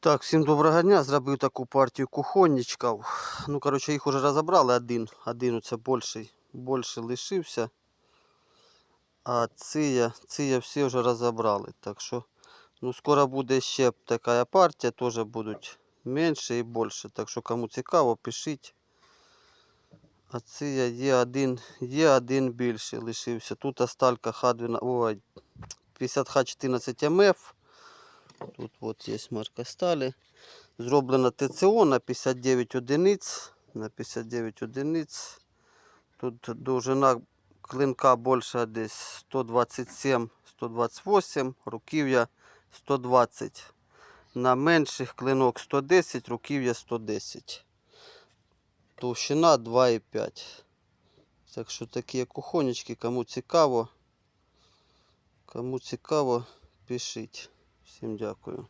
Так, всім доброго дня. Зробив таку партію кухонничків. Ну, коротше, їх вже розібрали один. Один оце більший, більший лишився. А ці, я- ці всі вже розібрали. Так що, ну, скоро буде ще така партія, теж будуть менше і більше. Так що, кому цікаво, пишіть. А ці є один, є один більший лишився. Тут осталька Х12, ой, 50Х14 МФ. Тут от є марка сталі. Зроблено ТЦО на 59 одиниць. На 59 одиниць. Тут довжина клинка більша десь 127-128, руків'я 120. На менших клинок 110, руків'я 110. Товщина 2,5. Так що такі кухонечки, кому цікаво. Кому цікаво, пишіть. Всім дякую.